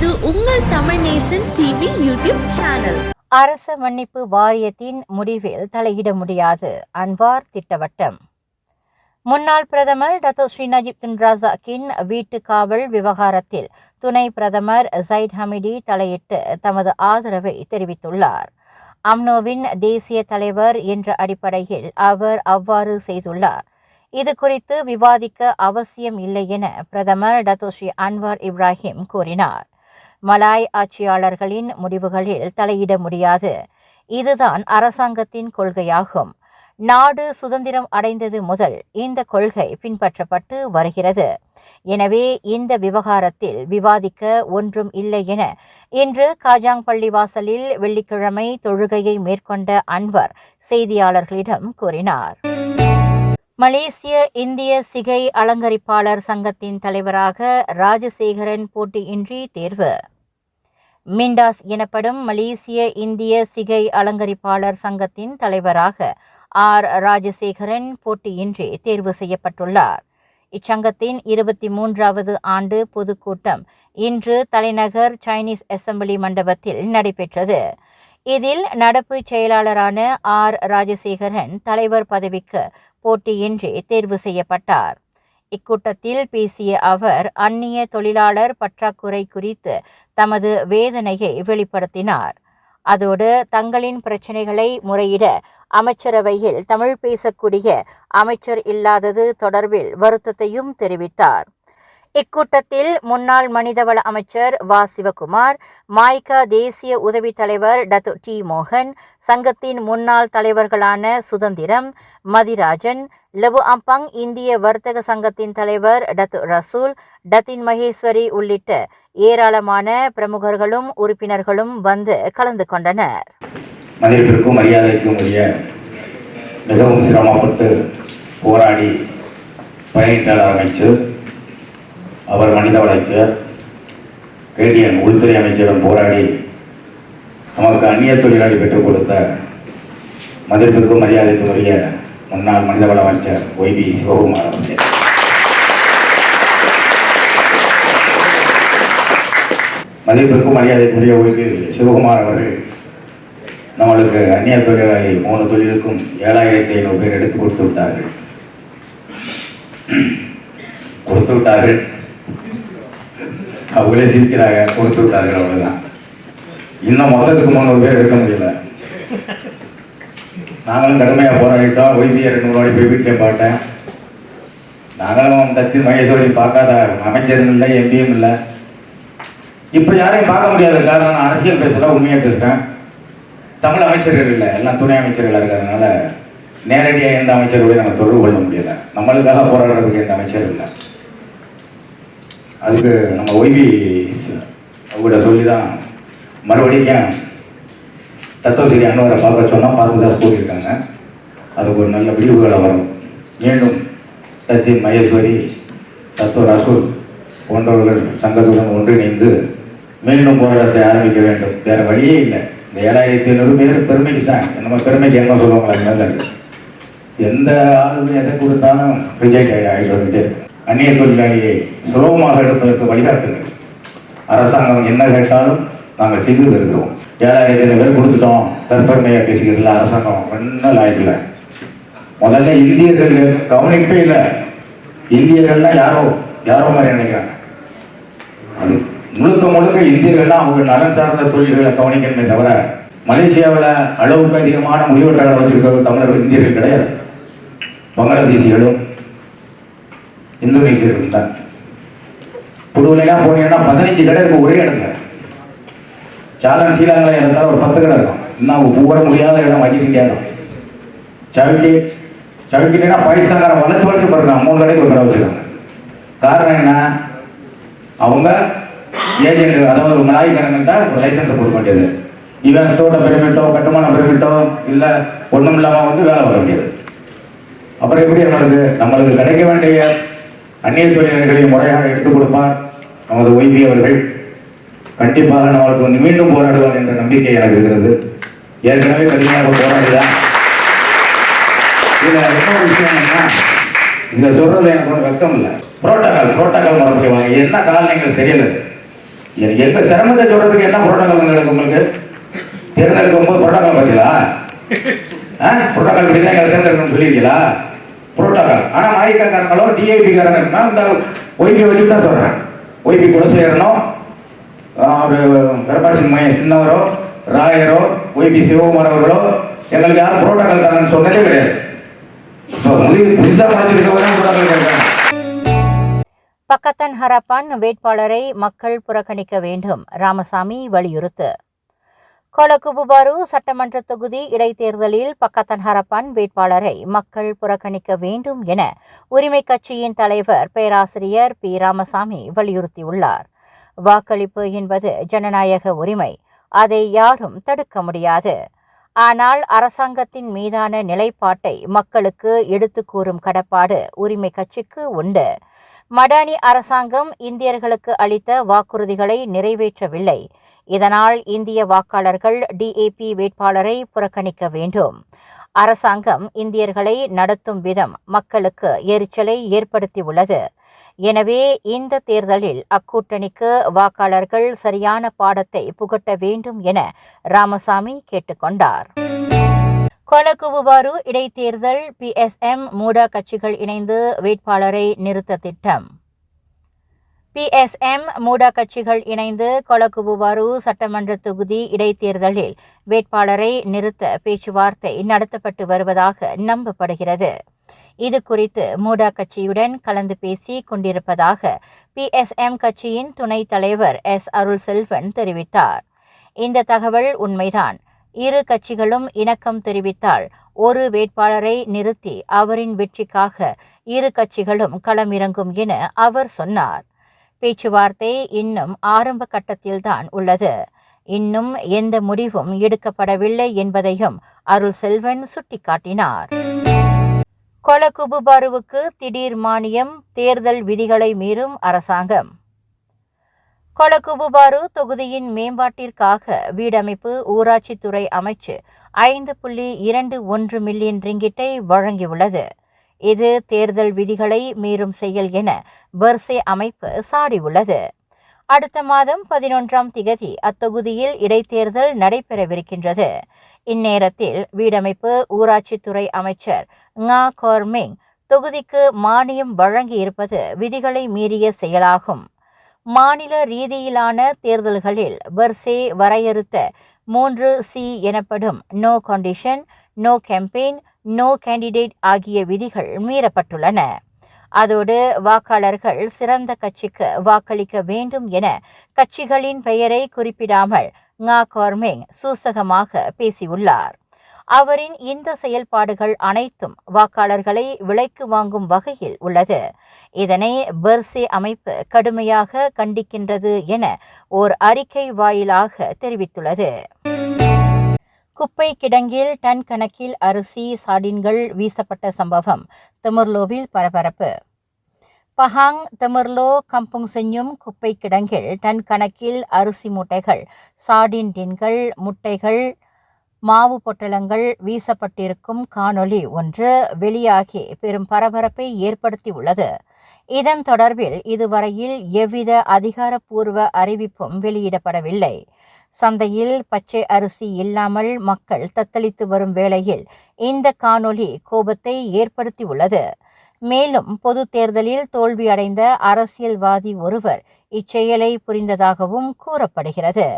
இது உங்கள் Tamil Nesan TV YouTube channel. அரச மன்னிப்பு வாரியத்தின் முடிவில் தலையிட முடியாது அன்வார் திட்டவட்டம். முன்னாள் பிரதமர் டத்தோ ஸ்ரீ நஜீப் துன்ராசாக்கின் வீட்டு காவல் விவகாரத்தில் துணை பிரதமர் சைட் ஹமிடி தலையிட்டு தமது ஆதரவை தெரிவித்துள்ளார். அம்னோவின் தேசிய தலைவர் என்ற அடிப்படையில் அவர் அவ்வாறு செய்துள்ளார். இது குறித்து விவாதிக்க அவசியம் இல்லை என பிரதமர் டத்தோஸ்ரீ அன்வார் இப்ராஹிம் கூறினார். மலாய் ஆட்சியாளர்களின் முடிவுகளில் தலையிட முடியாது. இதுதான் அரசாங்கத்தின் கொள்கையாகும். நாடு சுதந்திரம் அடைந்தது முதல் இந்த கொள்கை பின்பற்றப்பட்டு வருகிறது. எனவே இந்த விவகாரத்தில் விவாதிக்க ஒன்றும் இல்லை என இன்று காஜாங் பள்ளிவாசலில் வெள்ளிக்கிழமை தொழுகையை மேற்கொண்ட அன்வர் செய்தியாளர்களிடம் கூறினார். மலேசிய இந்திய சிகை அலங்கரிப்பாளர் சங்கத்தின் தலைவராக ராஜசேகரன் போட்டியின்றி தேர்வு. மிண்டாஸ் எனப்படும் மலேசிய இந்திய சிகை அலங்கரிப்பாளர் சங்கத்தின் தலைவராக ஆர். ராஜசேகரன் போட்டியின்றி தேர்வு செய்யப்பட்டுள்ளார். இச்சங்கத்தின் இருபத்தி மூன்றாவது ஆண்டு பொதுக்கூட்டம் இன்று தலைநகர் சைனீஸ் அசெம்பிளி மண்டபத்தில் நடைபெற்றது. இதில் நடப்பு செயலாளரான ஆர். ராஜசேகரன் தலைவர் பதவிக்கு போட்டியின்றி தேர்வு செய்யப்பட்டார். இக்கூட்டத்தில் பேசிய அவர் அந்நிய தொழிலாளர் பற்றாக்குறை குறித்து தமது வேதனையை வெளிப்படுத்தினார். அதோடு தங்களின் பிரச்சனைகளை முறையிட அமைச்சரவையில் தமிழ் பேசக்கூடிய அமைச்சர் இல்லாதது தொடர்பில் வருத்தத்தையும் தெரிவித்தார். இக்கூட்டத்தில் முன்னாள் மனிதவள அமைச்சர் வா. சிவகுமார் மாய்கா தேசிய உதவி தலைவர் டத்து டி. மோகன் சங்கத்தின் முன்னாள் தலைவர்களான சுதந்திரம் மதிராஜன் லெபு அம்பங் இந்திய வர்த்தக சங்கத்தின் தலைவர் டத்து ரசூல் டத்தின் மகேஸ்வரி உள்ளிட்ட ஏராளமான பிரமுகர்களும் உறுப்பினர்களும் வந்து கலந்து கொண்டனர். மதிப்பிற்கும் மரியாதைக்கும் உரிய மிகவும் சிரமப்பட்டு போராடி பயணித்தாளர் அமைச்சர். அவர் மனித வளர்ச்சியர் கேடிஎன் உள்துறை அமைச்சரும் போராடி நமக்கு அந்நிய தொழிலாளி பெற்றுக் கொடுத்த மதிப்பிற்கும் மரியாதைக்கும் உரிய முன்னாள் மனிதவள அமைச்சர் ஒய்வி சிவகுமார் அவர்கள். மதிப்பிற்கும் மரியாதைக்குரிய ஒய்வி சிவகுமார் அவர்கள் நம்மளுக்கு அந்நிய தொழிலாளி மூணு தொழிலுக்கும் ஏழாயிரத்தி ஐநூறு பேர் எடுத்து கொடுத்து விட்டார்கள். கொடுத்து விட்டார்கள். அவங்களே சிரிக்கிறாங்க கொடுத்து விட்டார்கள் அவ்வளவுதான். இன்னும் மொத்தத்துக்கு முந்நூறு பேர் இருக்க முடியல. நாங்களும் கடுமையாக போராடிட்டோம். ஒய்பியை ரெண்டு மூணு போய் வீட்டிலே பார்த்தேன். நாங்களும் தத்தி மகேஸ்வரி பார்க்காத அமைச்சரும் இல்லை எம்பியும் இல்லை. இப்போ யாரையும் பார்க்க முடியாத காரணம் நான் அரசியல் பேசல உண்மையாக பேசுகிறேன் தமிழ் அமைச்சர்கள் இல்லை எல்லாம் துணை அமைச்சர்களாக இருக்கிறதுனால நேரடியாக எந்த அமைச்சர்களையும் நம்ம தொடர்பு கொள்ள முடியல. நம்மளுக்காக போராடுறதுக்கு எந்த அமைச்சர் இல்லை. அதுக்கு நம்ம ஒய்வி அவங்கள்ட்ட சொல்லி தான் மறுபடியும் தத்துவசிரி அண்ணவரை பார்க்க சொன்னால் பார்த்து தான் கூறியிருக்காங்க அதுக்கு ஒரு நல்ல விழிவுகளை வரும். மீண்டும் சத்தின் மகேஸ்வரி தத்துவ ரசூல் போன்றவர்கள் சங்கத்துடன் ஒன்றிணைந்து மீண்டும் போராட்டத்தை ஆரம்பிக்க வேண்டும். வேறு வழியே இல்லை. இந்த ஏழாயிரத்தி ஐநூறு பேர் பெருமைக்கு தான். நம்ம பெருமைக்கு என்ன சொல்லுவாங்களா நல்லது எந்த ஆளுமே எதை கொடுத்தாலும் ரிஜெக்ட் ஆகி ஆகிட்டு வந்துட்டு அந்நிய தொழிலாளியை சுலபமாக எடுப்பதற்கு வழிகாட்டுங்கள். அரசாங்கம் என்ன கேட்டாலும் நாங்கள் செய்து வருகிறோம் ஏழாயிரத்தி பேர் கொடுத்துட்டோம். தற்பெருமையாக பேசுகிறதில்ல அரசாங்கம் ஒன்றும் லாய்க்கல. முதல்ல இந்தியர்கள் கவனிப்பே இல்லை. இந்தியர்கள்லாம் யாரோ யாரோ மாதிரி நினைக்கிறாங்க. அது முழுக்க முழுக்க இந்தியர்கள்லாம் அவங்க நலன் சார்ந்த தொழில்களை கவனிக்கணுமே தவிர மலேசியாவில் அளவுக்கு அதிகமான முடிவெட்டாளர் வச்சிருக்க தமிழர்கள் இந்தியர்கள் கிடையாது. பங்களாதேசிகளும் இந்தோனேஷியர்கள் தான். புதுவிலாம் போனீங்கன்னா பதினஞ்சு கடை இருக்கும் ஒரே இடத்துல. சாலன் சீலாங்கில் இருந்தாலும் ஒரு பத்து கடை இருக்கும். இன்னும் பூர முடியாத இடம் வச்சிருக்க இடம். சவுக்கி சவுக்கினா பாகிஸ்தான்கார வளர்ச்சி வளர்ச்சி பாருங்க மூணு கடைக்கு ஒரு கடை வச்சுருக்காங்க. காரணம் என்ன? அவங்க ஏஜென்ட் அதாவது ஒரு மலாய்க்காரங்கள்ட்ட ஒரு லைசன்ஸை கொடுக்க வேண்டியது. இவன் தோட்ட பெருமிட்டோ கட்டுமான பெருமிட்டோ இல்லை ஒன்றும் இல்லாமல் வந்து வேலை வர வேண்டியது. அப்புறம் எப்படி நம்மளுக்கு? நம்மளுக்கு கிடைக்க வேண்டிய அந்நிய தொழில்களை முறையாக எடுத்துக் கொடுப்பார் நமது ஒய்பி அவர்கள். கண்டிப்பாக நம்மளுக்கு வந்து மீண்டும் போராடுவார் என்ற நம்பிக்கை எனக்கு இருக்கிறது. ஏற்கனவே கடுமையாக போராடிதான். இதில் இன்னொரு விஷயம் என்னன்னா இதுல எனக்கு ஒன்றும் வெக்கம் இல்லை. புரோட்டோகால் புரோட்டோகால் முறைப்படி வாங்க. என்ன காரணங்கள் தெரியல. எந்த சிரமத்தை சொல்றதுக்கு என்ன புரோட்டோகால் நடக்கும் உங்களுக்கு? தேர்ந்தெடுக்கும் போது புரோட்டோகால் பார்த்தீங்களா புரோட்டோகால் பற்றி தான் எங்களை தேர்ந்தெடுக்கணும்னு சொல்லியிருக்கீங்களா? புரோட்டோகால் ஆனால் மாயிக்கா காரங்களோ டிஐபி காரங்கன்னா இந்த ஒய்பி வச்சு தான் சொல்கிறேன் ஒய்பி கூட சேரணும். அவர் பெரபாசிங் மைய சின்னவரோ ராயரோ ஒய்பி சிவகுமார் அவர்களோ எங்களுக்கு யாரும் புரோட்டோகால் காரன்னு சொன்னதே கிடையாது. இப்போ முடிவு புதுசாக படிச்சிருக்கவங்க புரோட்டோகால் கேட்குறாங்க பக்கத்தன் ஹரப்பான் வேட்பாளரை மக்கள் புறக்கணிக்க வேண்டும். ராமசாமி வலியுறுத்து. கொலகுபுபாரு சட்டமன்ற தொகுதி இடைத்தேர்தலில் பக்கத்தன் ஹரப்பன் வேட்பாளரை மக்கள் புறக்கணிக்க வேண்டும் என உரிமை கட்சியின் தலைவர் பேராசிரியர் பி. ராமசாமி வலியுறுத்தியுள்ளார். வாக்களிப்பு என்பது ஜனநாயக உரிமை. அதை யாரும் தடுக்க முடியாது. ஆனால் அரசாங்கத்தின் மீதான நிலைப்பாட்டை மக்களுக்கு எடுத்து கூறும் கடப்பாடு உரிமை கட்சிக்கு உண்டு. மடானி அரசாங்கம் இந்தியர்களுக்கு அளித்த வாக்குறுதிகளை நிறைவேற்றவில்லை. இதனால் இந்திய வாக்காளர்கள் டிஏபி வேட்பாளரை புறக்கணிக்க வேண்டும். அரசாங்கம் இந்தியர்களை நடத்தும் விதம் மக்களுக்கு எரிச்சலை ஏற்படுத்தியுள்ளது. எனவே இந்த தேர்தலில் அக்கூட்டணிக்கு வாக்காளர்கள் சரியான பாடத்தை புகட்ட வேண்டும் என ராமசாமி கேட்டுக்கொண்டார் கொலகுபுபாரு இடைத்தேர்தல் பிஎஸ்எம் மூடா கட்சிகள் இணைந்து வேட்பாளரை நிறுத்த திட்டம். பிஎஸ்எம் மூடா கட்சிகள் இணைந்து கொலகுபுபாரு சட்டமன்ற தொகுதி இடைத்தேர்தலில் வேட்பாளரை நிறுத்த பேச்சுவார்த்தை நடத்தப்பட்டு வருவதாக நம்பப்படுகிறது. இது குறித்து மூடா கட்சியுடன் கலந்து பேசி கொண்டிருப்பதாக பிஎஸ்எம் கட்சியின் துணைத் தலைவர் எஸ் அருள் செல்வன் தெரிவித்தார். இந்த தகவல் உண்மைதான். இரு கட்சிகளும் இணக்கம் தெரிவித்தால் ஒரு வேட்பாளரை நிறுத்தி அவரின் வெற்றிக்காக இரு கட்சிகளும் களமிறங்கும் என அவர் சொன்னார். பேச்சுவார்த்தை இன்னும் ஆரம்ப கட்டத்தில்தான் உள்ளது. இன்னும் எந்த முடிவும் எடுக்கப்படவில்லை என்பதையும் அருள் செல்வன் சுட்டிக்காட்டினார். கொலகுபுபாருவுக்கு திடீர் மானியம் தேர்தல் விதிகளை மீறும் அரசாங்கம். கொலகுபுபாரு தொகுதியின் மேம்பாட்டிற்காக வீடமைப்பு ஊராட்சித்துறை அமைச்சு ஐந்து புள்ளி இரண்டு ஒன்று மில்லியன் ரிங்கிட்டை வழங்கியுள்ளது. இது தேர்தல் விதிகளை மீறும் செயல் என பெர்சே அமைப்பு சாடியுள்ளது. அடுத்த மாதம் பதினொன்றாம் திகதி அத்தொகுதியில் இடைத்தேர்தல் நடைபெறவிருக்கின்றது. இந்நேரத்தில் வீடமைப்பு ஊராட்சித்துறை அமைச்சர் ngா கோர்மிங் தொகுதிக்கு மானியம் வழங்கியிருப்பது விதிகளை மீறிய செயலாகும். மாநில ரீதியிலான தேர்தல்களில் பர்சே வரையறுத்த மூன்று சி எனப்படும் no condition no campaign no candidate ஆகிய விதிகள் மீறப்பட்டுள்ளன. அதோடு வாக்காளர்கள் சிறந்த கட்சிக்கு வாக்களிக்க வேண்டும் என கட்சிகளின் பெயரை குறிப்பிடாமல் ngா கார்மேங் சூசகமாக பேசியுள்ளார். அவரின் இந்த செயல்பாடுகள் அனைத்தும் வாக்காளர்களை விலைக்கு வாங்கும் வகையில் உள்ளது. இதனை பெர்சே அமைப்பு கடுமையாக கண்டிக்கின்றது என ஓர் அறிக்கை வாயிலாக தெரிவித்துள்ளது. குப்பை கிடங்கில் டன் கணக்கில் அரிசி சாடின்கள் வீசப்பட்ட சம்பவம். தெமர்லோவில் பரபரப்பு. பஹாங் தெமர்லோ கம்புங் செஞ்சும் குப்பை கிடங்கில் டன் கணக்கில் அரிசி மூட்டைகள் சாடின் டின்கள் முட்டைகள் மாவு பொட்டலங்கள் வீசப்பட்டிருக்கும் காணொளி ஒன்று வெளியாகி பெரும் பரபரப்பை ஏற்படுத்தியுள்ளது. இதன் தொடர்பில் இதுவரையில் எவ்வித அதிகாரப்பூர்வ அறிவிப்பும் வெளியிடப்படவில்லை. சந்தையில் பச்சை அரிசி இல்லாமல் மக்கள் தத்தளித்து வரும் வேளையில் இந்த காணொளி கோபத்தை ஏற்படுத்தியுள்ளது. மேலும் பொது தேர்தலில் தோல்வியடைந்த அரசியல்வாதி ஒருவர் இச்செயலை புரிந்ததாகவும் கூறப்படுகிறது.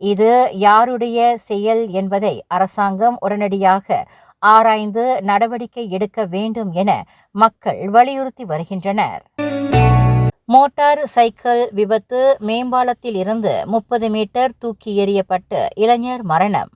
இது யாருடைய செயல் என்பதை அரசாங்கம் உடனடியாக ஆராய்ந்து நடவடிக்கை எடுக்க வேண்டும் என மக்கள் வலியுறுத்தி வருகின்றனர். மோட்டார் சைக்கிள் விபத்து மேம்பாலத்தில் இருந்து முப்பது மீட்டர் தூக்கி எறியப்பட்டு இளைஞர் மரணம்.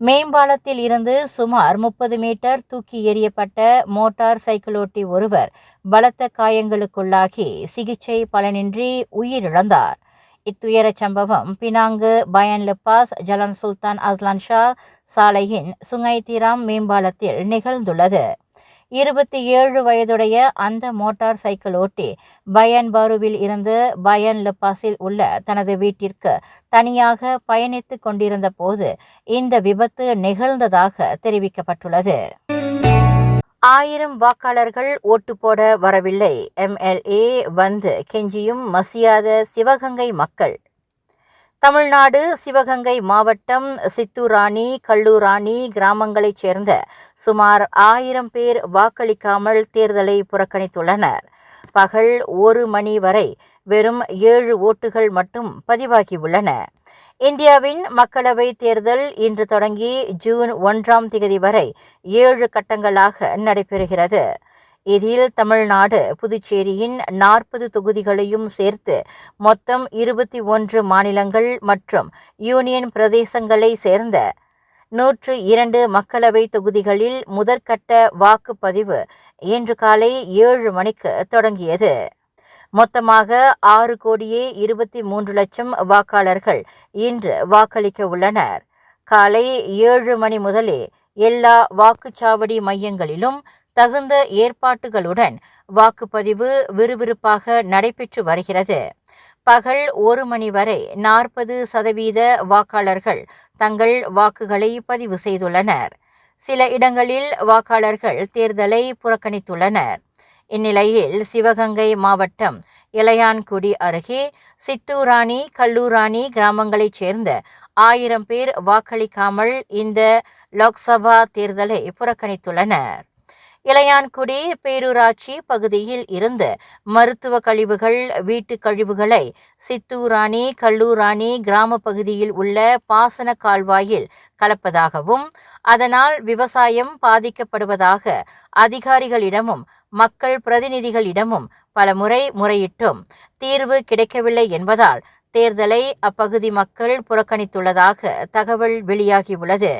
மேம்பாலத்தில் இருந்து சுமார் முப்பது மீட்டர் தூக்கி எறியப்பட்ட மோட்டார் சைக்கிளோட்டி ஒருவர் பலத்த காயங்களுக்குள்ளாகி சிகிச்சை பலனின்றி உயிரிழந்தார். இத்துயரச் சம்பவம் Penang Bayan Lepas Jalan Sultan Azlan Shah சாலையின் சுங்கைத்திராம் மேம்பாலத்தில் நிகழ்ந்துள்ளது. இருபத்தி ஏழு வயதுடைய அந்த மோட்டார் சைக்கிள் ஓட்டி பயன் பருவில் இருந்து பயன் லெப்பாஸில் உள்ள தனது வீட்டிற்கு தனியாக பயணித்து கொண்டிருந்த போது இந்த விபத்து நிகழ்ந்ததாக தெரிவிக்கப்பட்டுள்ளது. ஆயிரம் வாக்காளர்கள் ஓட்டு போட வரவில்லை. எம்எல்ஏ வந்து கெஞ்சியும் மசியாத சிவகங்கை மக்கள் தமிழ்நாடு சிவகங்கை மாவட்டம் சித்தூராணி கல்லூராணி கிராமங்களைச் சேர்ந்த சுமார் ஆயிரம் பேர் வாக்களிக்காமல் தேர்தலை புறக்கணித்துள்ளனர். பகல் ஒரு மணி வரை வெறும் ஏழு ஓட்டுகள் மட்டும் பதிவாகியுள்ளன. இந்தியாவின் மக்களவைத் தேர்தல் இன்று தொடங்கி ஜூன் ஒன்றாம் தேதி வரை ஏழு கட்டங்களாக நடைபெறுகிறது. இதில் தமிழ்நாடு புதுச்சேரியின் நாற்பது தொகுதிகளையும் சேர்த்து மொத்தம் இருபத்தி ஒன்று மாநிலங்கள் மற்றும் யூனியன் பிரதேசங்களை சேர்ந்த நூற்று இரண்டு மக்களவை தொகுதிகளில் முதற்கட்ட வாக்குப்பதிவு இன்று காலை ஏழு மணிக்கு தொடங்கியது. மொத்தமாக ஆறு கோடியே இருபத்தி மூன்று லட்சம் வாக்காளர்கள் இன்று வாக்களிக்க உள்ளனர். காலை ஏழு மணி முதலே எல்லா வாக்குச்சாவடி மையங்களிலும் தகுந்த ஏற்பாட்டுகளுடன் வாக்குப்பதிவு விறுவிறுப்பாக நடைபெற்று வருகிறது. பகல் ஒரு மணி வரை நாற்பது சதவீத வாக்காளர்கள் தங்கள் வாக்குகளை பதிவு செய்துள்ளனர். சில இடங்களில் வாக்காளர்கள் தேர்தலை புறக்கணித்துள்ளனர். இந்நிலையில் சிவகங்கை மாவட்டம் இளையான்குடி அருகே சித்தூராணி கல்லூராணி கிராமங்களைச் சேர்ந்த ஆயிரம் பேர் வாக்களிக்காமல் இந்த லோக்சபா தேர்தலை புறக்கணித்துள்ளனர். இளையான்குடி பேரூராட்சி பகுதியில் இருந்து மருத்துவ கழிவுகள் வீட்டு கழிவுகளை சித்தூராணி கல்லூராணி கிராம பகுதியில் உள்ள பாசன கால்வாயில் கலப்பதாகவும் அதனால் விவசாயம் பாதிக்கப்படுவதாக அதிகாரிகளிடமும் மக்கள் பிரதிநிதிகளிடமும் பலமுறை முறையிட்டும் தீர்வு கிடைக்கவில்லை என்பதால் தேர்தலை அப்பகுதி மக்கள் புறக்கணித்துள்ளதாக தகவல் வெளியாகியுள்ளது.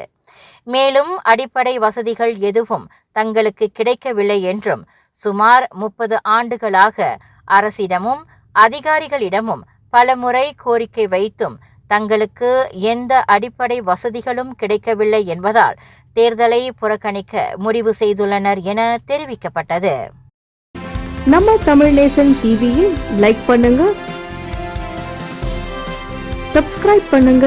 மேலும் அடிப்படை வசதிகள் எதுவும் தங்களுக்கு கிடைக்கவில்லை என்றும் சுமார் முப்பது ஆண்டுகளாக அரசிடமும் அதிகாரிகளிடமும் பலமுறை கோரிக்கை வைத்தும் தங்களுக்கு எந்த அடிப்படை வசதிகளும் கிடைக்கவில்லை என்பதால் தேர்தலை புறக்கணிக்க முடிவு செய்துள்ளனர் என தெரிவிக்கப்பட்டது. நம்ம தமிழ் நேசன் டிவியில் லைக் பண்ணுங்க சப்ஸ்கிரைப் பண்ணுங்க.